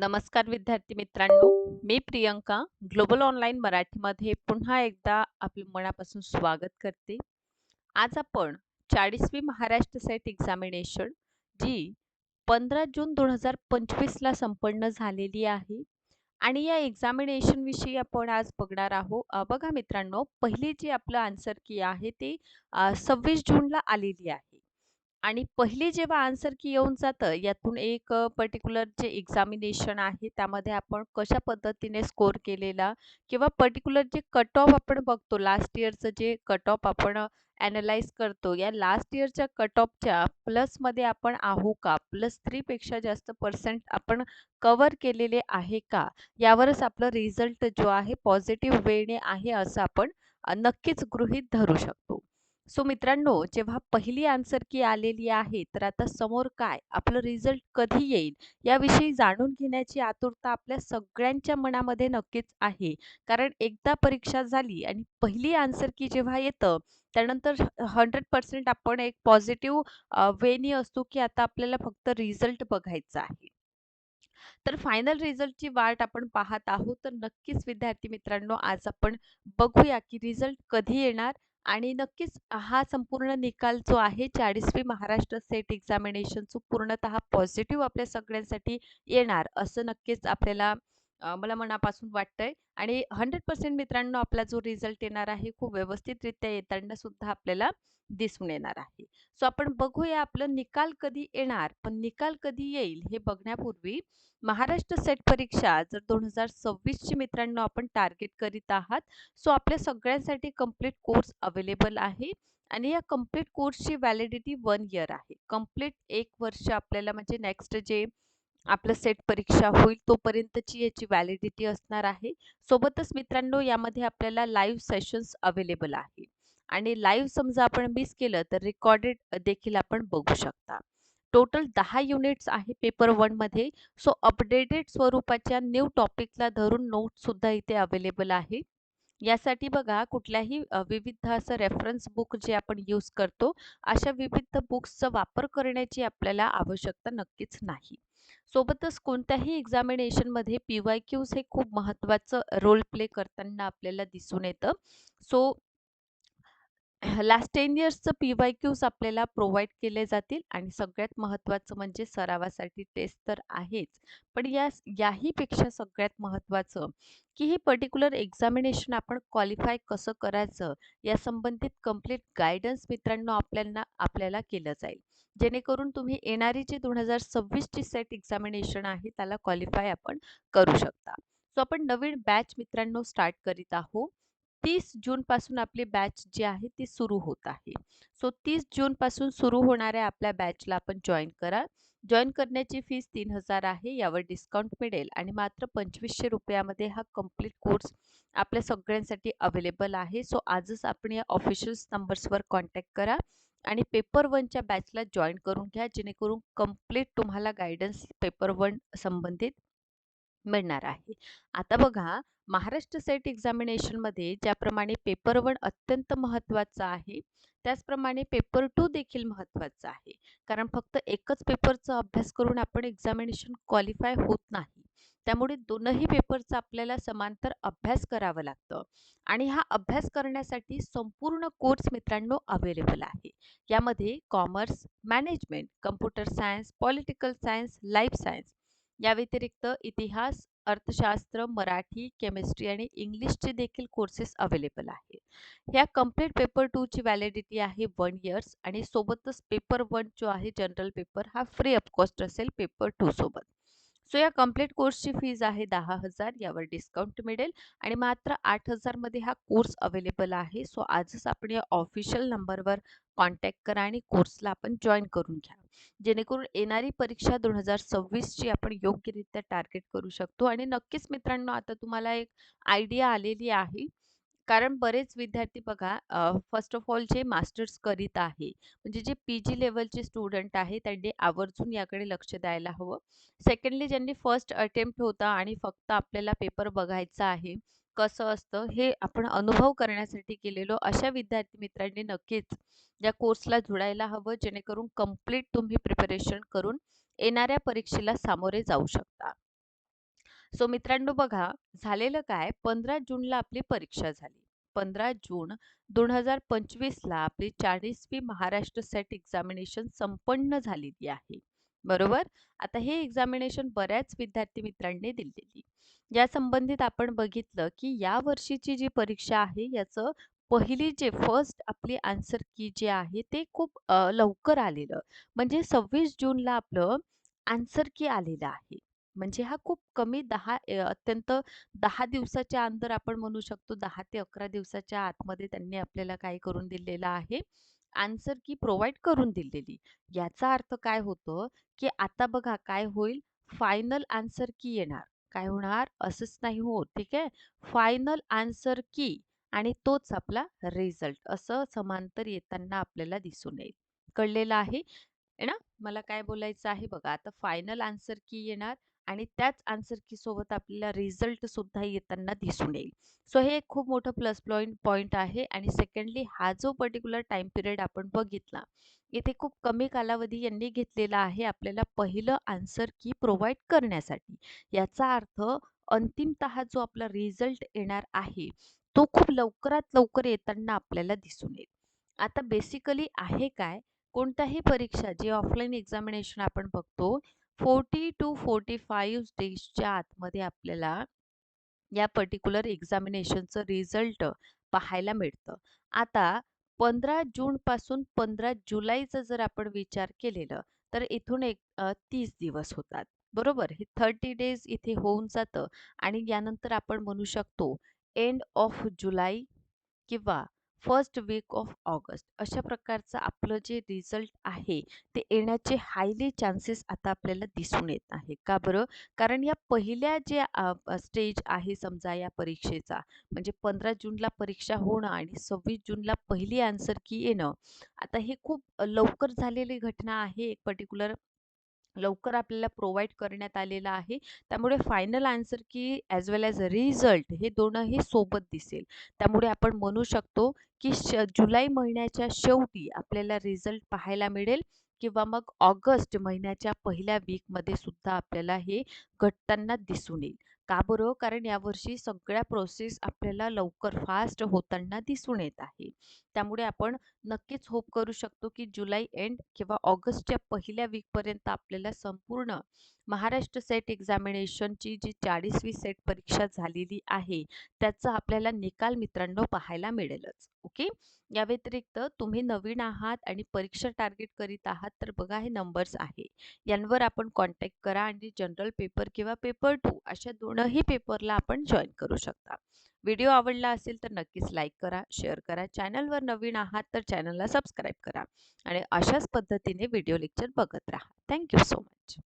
नमस्कार विद्यार्थी मित्रांनो मी प्रियंका ग्लोबल ऑनलाईन मराठीमध्ये पुन्हा एकदा आपले मनापासून स्वागत करते. आज आपण चाळीसवी महाराष्ट्र सेट एक्झामिनेशन जी पंधरा जून दोन हजार पंचवीसला संपन्न झालेली आहे. आणि या एक्झामिनेशनविषयी आपण आज बघणार आहोत. बघा मित्रांनो पहिली जी आपलं आन्सर की आहे ते सव्वीस जूनला आलेली आहे. आणि पहिली जेव्हा आन्सर की येऊन जातं यातून एक पर्टिक्युलर जे एक्झामिनेशन आहे त्यामध्ये आपण कशा पद्धतीने स्कोर केलेला किंवा पर्टिक्युलर जे कट ऑफ आपण बघतो लास्ट इयरचं जे कट ऑफ आपण ॲनलाइज करतो या लास्ट इयरच्या कट ऑफच्या प्लसमध्ये आपण आहो का? प्लस थ्रीपेक्षा जास्त पर्सेंट आपण कवर केलेले आहे का? यावरच आपलं रिझल्ट जो आहे पॉझिटिव्ह वेने आहे असं आपण अ, नक्कीच गृहीत धरू शकतो. सो मित्रांनो जेव्हा पहिली आन्सर की आलेली आहे तर आता समोर काय? आपलं रिझल्ट कधी येईल? याविषयी जाणून घेण्याची आतुरता आपल्या सगळ्यांच्या मनामध्ये नक्कीच आहे. कारण एकदा परीक्षा झाली आणि पहिली आन्सर की जेव्हा येतं त्यानंतर हंड्रेड पर्सेंट आपण एक पॉझिटिव्ह वेनी असतो की आता आपल्याला फक्त रिझल्ट बघायचा आहे. तर फायनल रिझल्टची वाट आपण पाहत आहोत. तर नक्कीच विद्यार्थी मित्रांनो आज आपण बघूया की रिझल्ट कधी येणार? आणि नक्कीच हा संपूर्ण निकाल जो आहे चाळीसवी महाराष्ट्र सेट एक्झामिनेशनचं पूर्णतः पॉझिटिव्ह आपल्या सगळ्यांसाठी येणार असं नक्कीच आपल्याला अ, मला मनापासून वाटतंय आणि हंड्रेड पर्सेंट मित्रांनो आपला जो रिझल्ट येणार आहे खूप व्यवस्थितरित्या येताना सुद्धा आपल्याला दिसून येणार आहे. सो आपण बघूया आपलं निकाल कधी येणार पण निकाल कधी येईल हे बघण्यापूर्वी महाराष्ट्र सेट परीक्षा जर दोन हजार सव्वीसची मित्रांनो आपण टार्गेट करीत आहात सो आपल्या सगळ्यांसाठी कंप्लीट कोर्स अवेलेबल आहे आणि या कंप्लीट कोर्सची व्हॅलिडिटी वन इयर आहे. कंप्लीट एक वर्ष आपल्याला म्हणजे नेक्स्ट जे आपलं सेट परीक्षा होईल तोपर्यंतची याची व्हॅलिडिटी असणार आहे. सोबतच मित्रांनो यामध्ये आपल्याला लाईव्ह सेशन्स अवेलेबल आहे. आणि लाईव्ह समजा आपण मिस केलं तर रेकॉर्डेड देखील आपण बघू शकता. टोटल दहा युनिट्स आहे पेपर वनमध्ये सो अपडेटेड स्वरूपाच्या न्यू टॉपिकला धरून नोटसुद्धा इथे अवेलेबल आहे. यासाठी बघा कुठल्याही विविध असं रेफरन्स बुक जे आपण यूज करतो अशा विविध बुक्सचा वापर करण्याची आपल्याला आवश्यकता नक्कीच नाही. सोबतच कोणत्याही एक्झामिनेशनमध्ये पी वाय क्यूज हे खूप महत्त्वाचं रोल प्ले करताना आपल्याला दिसून येतं. सो लास्ट टेन इयर्सचं पी वाय क्यूज आपल्याला प्रोव्हाइड केले जातील आणि सगळ्यात महत्त्वाचं म्हणजे सरावासाठी टेस्ट तर आहेच. पण या याहीपेक्षा सगळ्यात महत्त्वाचं की ही पर्टिक्युलर एक्झामिनेशन आपण क्वालिफाय कसं करायचं या संबंधित कंप्लीट गायडन्स मित्रांनो आपल्याला आपल्याला केलं जाईल. जेणेकरून तुम्ही येणारी जी दोन हजार सव्वीसची सेट एक्झामिनेशन आहे त्याला क्वालिफाय आपण करू शकता. सो आपण नवीन बॅच मित्रांनो स्टार्ट करीत आहोत. तीस जूनपासून आपली बॅच जी आहे ती सुरू होत आहे. सो तीस जूनपासून सुरू होणाऱ्या आपल्या बॅचला आपण जॉईन करा. जॉईन करण्याची फीस तीन हजार आहे यावर डिस्काउंट मिळेल आणि मात्र पंचवीसशे रुपयामध्ये हा कंप्लीट कोर्स आपल्या सगळ्यांसाठी अवेलेबल आहे. सो आजच आपण या ऑफिशियल नंबर्सवर कॉन्टॅक्ट करा आणि पेपर वनच्या बॅचला जॉईन करून घ्या जेणेकरून कंप्लीट तुम्हाला गायडन्स पेपर वन संबंधित मिळणार आहे. आता बघा महाराष्ट्र सेट एक्झामिनेशनमध्ये ज्याप्रमाणे पेपर वन अत्यंत महत्त्वाचा आहे त्याचप्रमाणे पेपर टू देखील महत्त्वाचा आहे. कारण फक्त एकच पेपरचा अभ्यास करून आपण एक्झामिनेशन क्वालिफाय होत नाही. त्यामुळे दोनही पेपरचा आपल्याला समांतर अभ्यास करावा लागतं. आणि हा अभ्यास करण्यासाठी संपूर्ण कोर्स मित्रांनो अवेलेबल आहे. यामध्ये commerce management computer science political science life science या व्यतिरिक्त इतिहास अर्थशास्त्र मराठी केमिस्ट्री आणि इंग्लिशचे देखील कोर्सेस अवेलेबल आहेत. ह्या कंप्लीट पेपर टूची व्हॅलिडिटी आहे वन इयर्स आणि सोबतच पेपर वन जो आहे जनरल पेपर हा फ्री ऑफ कॉस्ट असेल पेपर टू सोबत. सो या कंप्लीट कोर्सची फीज आहे दहा हजार यावर डिस्काउंट मिळेल आणि मात्र आठ हजारमध्ये हा कोर्स अवेलेबल आहे. सो आजच आपण या ऑफिशियल नंबरवर कॉन्टॅक्ट करा आणि कोर्सला आपण जॉईन करून घ्या. जेणेकरून येणारी परीक्षा दोन हजार सव्वीसची आपण योग्यरित्या टार्गेट करू शकतो. आणि नक्कीच मित्रांनो आता तुम्हाला एक आयडिया आलेली आहे. कारण बरेच विद्यार्थी बघा फर्स्ट ऑफ ऑल जे मास्टर्स करीत आहे म्हणजे जे पी जी लेवलचे स्टुडंट आहे त्यांनी आवर्जून याकडे लक्ष द्यायला हवं. सेकंडली ज्यांनी फर्स्ट अटेम्प्ट होता आणि फक्त आपल्याला पेपर बघायचा आहे कसं असतं हे आपण अनुभव करण्यासाठी केलेलो अशा विद्यार्थी मित्रांनी नक्कीच या कोर्सला जुळायला हवं जेणेकरून कंप्लीट तुम्ही प्रिपरेशन करून येणाऱ्या परीक्षेला सामोरे जाऊ शकता. सो मित्रांनो बघा, झालेलं काय 15 जूनला आपली परीक्षा झाली. 15 जून 2025ला आपली 40वी महाराष्ट्र सेट एक्झामिनेशन संपन्न झालेली आहे. बरोबर? आता हे एक्झामिनेशन बऱ्याच विद्यार्थी मित्रांनी दिलेली. या संबंधित आपण बघितलं, की या वर्षीची जी परीक्षा आहे याचं पहिली जे फर्स्ट आपली आन्सर की जे आहे ते खूप लवकर आलेलं. म्हणजे 26 जूनला आपलं आन्सर की आलेलं आहे. म्हणजे हा खूप कमी 10 अ, अत्यंत 10 दिवसाच्या अंदर आपण म्हणू शकतो 10 ते 11 दिवसाच्या आतमध्ये त्यांनी आपल्याला काय करून दिलेलं आहे, आन्सर की प्रोव्हाईड करून दिलेली. याचा अर्थ काय होतो की आता बघा काय होईल, फायनल आन्सर की येणार. काय होणार? असंच नाही होत, ठीक आहे. फायनल आन्सर की आणि तोच आपला रिझल्ट असं समांतर येताना आपल्याला दिसून येईल. कळलेलं आहे? आहे ना? मला काय बोलायचं आहे बघा, आता फायनल आन्सर की येणार आणि त्याच आन्सर की सोबत आपल्याला रिझल्ट सुद्धा येताना दिसून येईल. सो हे एक खूप मोठं प्लस पॉईंट पॉइंट आहे आणि सेकंडली हा जो पर्टिक्युलर टाइम पिरियड आपण बघितला, इथे खूप कमी कालावधी यांनी घेतलेला आहे आपल्याला पहिलं आन्सर की प्रोव्हाइड करण्यासाठी. याचा अर्थ अंतिमत जो आपला रिझल्ट येणार आहे, तो खूप लवकरात लवकर येताना आपल्याला दिसून येईल. आता बेसिकली आहे काय, कोणत्याही परीक्षा जी ऑफलाईन एक्झामिनेशन आपण बघतो 40 टू 45 डेजच्या आतमध्ये आपल्याला या पर्टिक्युलर एक्झामिनेशनचं रिझल्ट पाहायला मिळतं. आता 15 जूनपासून 15 जुलैचा जर आपण विचार केलेलं, तर इथून एक तीस दिवस होतात. बरोबर? हे 30 डेज इथे होऊन जातं आणि यानंतर आपण म्हणू शकतो एंड ऑफ जुलै किंवा फर्स्ट वीक ऑफ ऑगस्ट अशा प्रकारचं आपलं जे रिझल्ट आहे ते येण्याचे हायली चान्सेस आता आपल्याला दिसून येत आहे. का बरं? कारण या पहिल्या जे स्टेज आहे समजा या परीक्षेचा म्हणजे 15 जूनला परीक्षा होणं आणि 26 जूनला पहिली आन्सर की येणं. आता हे खूप लवकर झालेली घटना आहे. एक पर्टिक्युलर लवकर आपल्याला प्रोव्हाइड करण्यात आलेला आहे. त्यामुळे final answer key as well as result हे दोनही सोबत दिसेल. त्यामुळे आपण म्हणू शकतो की श जुलै महिन्याच्या शेवटी आपल्याला रिझल्ट पाहायला मिळेल किंवा मग ऑगस्ट महिन्याच्या पहिल्या वीकमध्ये सुद्धा आपल्याला हे घटताना दिसून येईल. का बरं? कारण यावर्षी सगळ्या प्रोसेस आपल्याला लवकर फास्ट होताना दिसून येत आहे. त्यामुळे आपण नक्कीच होप करू शकतो की जुलै एंड किंवा ऑगस्टच्या पहिल्या वीकपर्यंत आपल्याला संपूर्ण महाराष्ट्र सेट एक्झामिनेशनची जी 40वी सेट परीक्षा झालेली आहे, त्याचा आपल्याला निकाल मित्रांनो पाहायला मिळेलच. ओके. या व्यतिरिक्त तुम्ही नवीन आहात आणि परीक्षा टार्गेट करीत आहात, तर बघा हे नंबर्स आहे. यांवर आपण कॉन्टॅक्ट करा आणि जनरल पेपर किंवा पेपर टू अशा दोनही पेपरला आपण जॉईन करू शकता. व्हिडिओ आवडला असेल तर नक्कीच लाईक करा, शेअर करा. चॅनलवर नवीन आहात तर चॅनलला सबस्क्राईब करा आणि अशाच पद्धतीने व्हिडिओ लेक्चर बघत राहा. Thank so much.